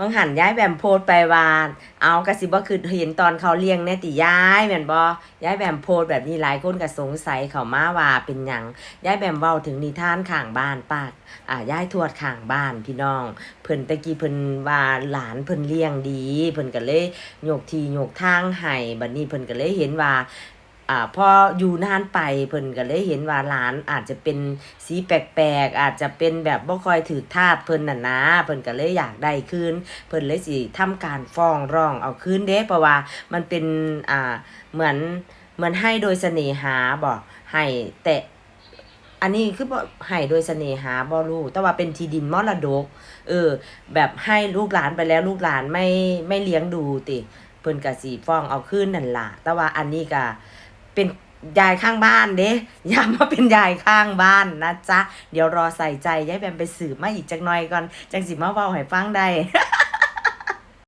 บางหันย้ายแบมโพดไปวาน เอากระสิบ่คือเห็นตอนเขาเลี้ยงแน่ติย้ายแม่นบ่ย้ายแบมโพดแบบนี้หลายคนก็สงสัยเขามาว่าเป็นหยังย้ายแบมเว้าถึงนิทานข้างบ้านปากอ่าย้ายทวดข้างบ้านพี่น้องเพิ่นตะกี้เพิ่นว่าหลานเพิ่นเลี้ยงดี เพิ่นก็เลยโยกทีโยกทางให้บัดนี้เพิ่นก็เลยเห็นว่า อ่าพออยู่นานไปเพิ่นก็เลยเห็นว่าหลานอาจจะเป็นสีแปลกๆ อาจจะเป็นแบบบ่ค่อยถือทาสเพิ่นน่ะนะเพิ่นก็เลยอยากได้คืนเพิ่นเลยสิทำการฟ้องร้องเอาคืนเด้เพราะว่ามันเป็นอ่าเหมือนเหมือนให้โดยเสน่หาบ่ให้แต่อันนี้คือบ่ให้โดยเสน่หาบ่รู้แต่ว่าเป็นที่ดินมรดก เออ แบบให้ลูกหลานไปแล้วลูกหลานไม่ไม่เลี้ยงดูติเพิ่นก็สิฟ้องเอาคืนนั่นล่ะแต่ว่าอันนี้ก็ เป็นยายข้างบ้านเด้อย่ามาเป็นยายข้างบ้านนะจ๊ะ เดี๋ยวรอใส่ใจยายแบมไปสืบมาอีกจักหน่อยก่อน จังสิมาเว้าให้ฟังได้